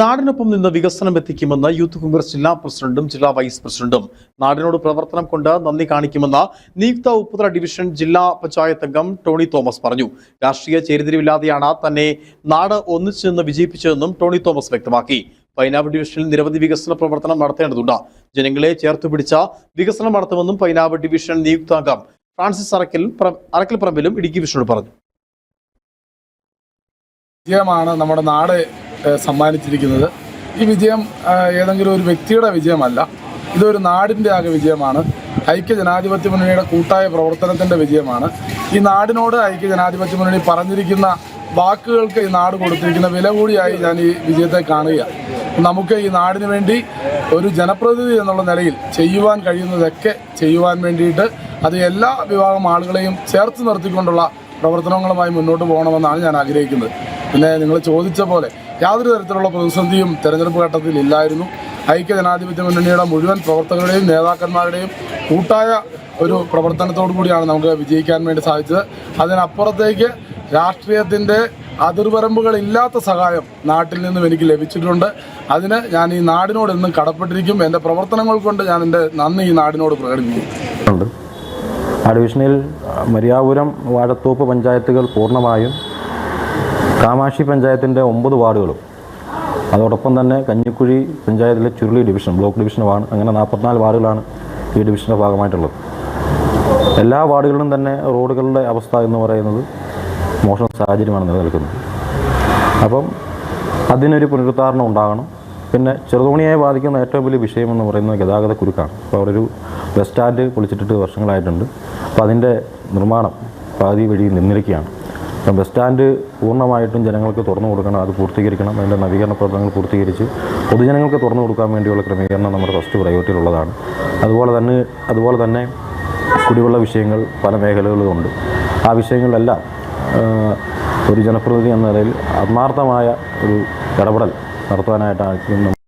നാടിനൊപ്പം നിന്ന് വികസനം എത്തിക്കുമെന്ന് യൂത്ത് കോൺഗ്രസ് ജില്ലാ പ്രസിഡന്റും ജില്ലാ വൈസ് പ്രസിഡന്റും നാടിനോട് പ്രവർത്തനം കൊണ്ട് നന്ദി കാണിക്കുമെന്ന് നിയുക്ത ഉപ്പുതല ഡിവിഷൻ ജില്ലാ പഞ്ചായത്ത് അംഗം ടോണി തോമസ് പറഞ്ഞു. രാഷ്ട്രീയ ചേരിതിരിവില്ലാതെയാണ് തന്നെ നാട് ഒന്നിച്ചു നിന്ന് വിജയിപ്പിച്ചതെന്നും ടോണി തോമസ് വ്യക്തമാക്കി. പൈനാവ് ഡിവിഷനിൽ നിരവധി വികസന പ്രവർത്തനം നടത്തേണ്ടതുണ്ട്. ജനങ്ങളെ ചേർത്തുപിടിച്ച വികസനം നടത്തുമെന്നും പൈനാവ് ഡിവിഷൻ നിയുക്ത അംഗം ഫ്രാൻസിസ് അറക്കൽ അറക്കൽ പറമ്പിലും ഇടുക്കി വിഷ്ണു പറഞ്ഞു. നമ്മുടെ നാട് സമ്മാനിച്ചിരിക്കുന്നത്. ഈ വിജയം ഏതെങ്കിലും ഒരു വ്യക്തിയുടെ വിജയമല്ല. ഇതൊരു നാടിന്റെ ആകെ വിജയമാണ്. ഐക്യ ജനാധിപത്യ മുന്നണിയുടെ കൂട്ടായ പ്രവർത്തനത്തിന്റെ വിജയമാണ്. ഈ നാടിനോട് ഐക്യ ജനാധിപത്യ മുന്നണി പറഞ്ഞിരിക്കുന്ന വാക്കുകൾക്ക് ഈ നാട് കൊടുത്തിരിക്കുന്ന വില കൂടിയായി ഞാൻ ഈ വിജയത്തെ കാണുക നമുക്ക് ഈ നാടിന് വേണ്ടി ഒരു ജനപ്രതിനിധി എന്നുള്ള നിലയിൽ ചെയ്യുവാൻ കഴിയുന്നതൊക്കെ ചെയ്യുവാൻ വേണ്ടിയിട്ട് അത് എല്ലാ വിഭാഗം ആളുകളെയും ചേർത്ത് നിർത്തിക്കൊണ്ടുള്ള പ്രവർത്തനങ്ങളുമായി മുന്നോട്ട് പോകണമെന്നാണ് ഞാൻ ആഗ്രഹിക്കുന്നത്. പിന്നെ നിങ്ങൾ ചോദിച്ച പോലെ യാതൊരു തരത്തിലുള്ള പ്രതിസന്ധിയും തെരഞ്ഞെടുപ്പ് ഘട്ടത്തിൽ ഇല്ലായിരുന്നു. ഐക്യ ജനാധിപത്യ മുന്നണിയുടെ മുഴുവൻ പ്രവർത്തകരുടെയും നേതാക്കന്മാരുടെയും കൂട്ടായ ഒരു പ്രവർത്തനത്തോടു കൂടിയാണ് നമുക്ക് വിജയിക്കാൻ വേണ്ടി സാധിച്ചത്. അതിനപ്പുറത്തേക്ക് രാഷ്ട്രീയത്തിന്റെ അതിർവരമ്പുകളില്ലാത്ത സഹായം നാട്ടിൽ നിന്നും എനിക്ക് ലഭിച്ചിട്ടുണ്ട്. അതിന് ഞാൻ ഈ നാടിനോട് എന്നും കടപ്പെട്ടിരിക്കും. എന്റെ പ്രവർത്തനങ്ങൾ കൊണ്ട് ഞാൻ എന്റെ നന്ദി ഈ നാടിനോട് പ്രകടിപ്പിക്കും ഡിവിഷനിൽ മരിയാപുരം വാഴത്തോപ്പ് പഞ്ചായത്തുകൾ പൂർണമായും കാമാക്ഷി പഞ്ചായത്തിന്റെ ഒമ്പത് വാർഡുകളും. അതോടൊപ്പം തന്നെ കഞ്ഞിക്കുഴി പഞ്ചായത്തിലെ ചുരുളി ഡിവിഷൻ ബ്ലോക്ക് ഡിവിഷനുമാണ്. അങ്ങനെ നാൽപ്പത്തിനാല് വാർഡുകളാണ് ഈ ഡിവിഷന്റെ ഭാഗമായിട്ടുള്ളത്. എല്ലാ വാർഡുകളിലും തന്നെ റോഡുകളുടെ അവസ്ഥ എന്ന് പറയുന്നത് മോശം സാഹചര്യമാണ് നിലനിൽക്കുന്നത്. അപ്പം അതിനൊരു പുനരുദ്ധാരണം ഉണ്ടാകണം. പിന്നെ ചെറുതോണിയെ ബാധിക്കുന്ന ഏറ്റവും വലിയ വിഷയം എന്ന് പറയുന്നത് ഗതാഗത കുരുക്കാണ്. അപ്പോൾ അവിടെ ഒരു ബസ് സ്റ്റാൻഡ് പൊളിച്ചിട്ടിട്ട് വർഷങ്ങളായിട്ടുണ്ട്. അപ്പോൾ അതിന്റെ നിർമ്മാണം പാതി വഴി നിന്നിരിക്കുകയാണ്. ബസ് സ്റ്റാൻഡ് പൂർണമായിട്ടും ജനങ്ങൾക്ക് തുറന്നു കൊടുക്കണം അത് പൂർത്തീകരിക്കണം അതിന്റെ നവീകരണ പ്രവർത്തനങ്ങൾ പൂർത്തീകരിച്ച് പൊതുജനങ്ങൾക്ക് തുറന്നു കൊടുക്കാൻ വേണ്ടിയുള്ള ക്രമീകരണം നമ്മുടെ ഫസ്റ്റ് പ്രയോറിറ്റിയിലുള്ളതാണ് അതുപോലെ തന്നെ അതുപോലെ തന്നെ കുടിവെള്ള വിഷയങ്ങൾ പല മേഖലകളിലുമുണ്ട് ആ വിഷയങ്ങളിലെല്ലാം ഒരു ജനപ്രതിനിധി എന്ന നിലയിൽ ആത്മാർത്ഥമായ ഒരു ഇടപെടൽ നടത്തുവാനായിട്ടാണ്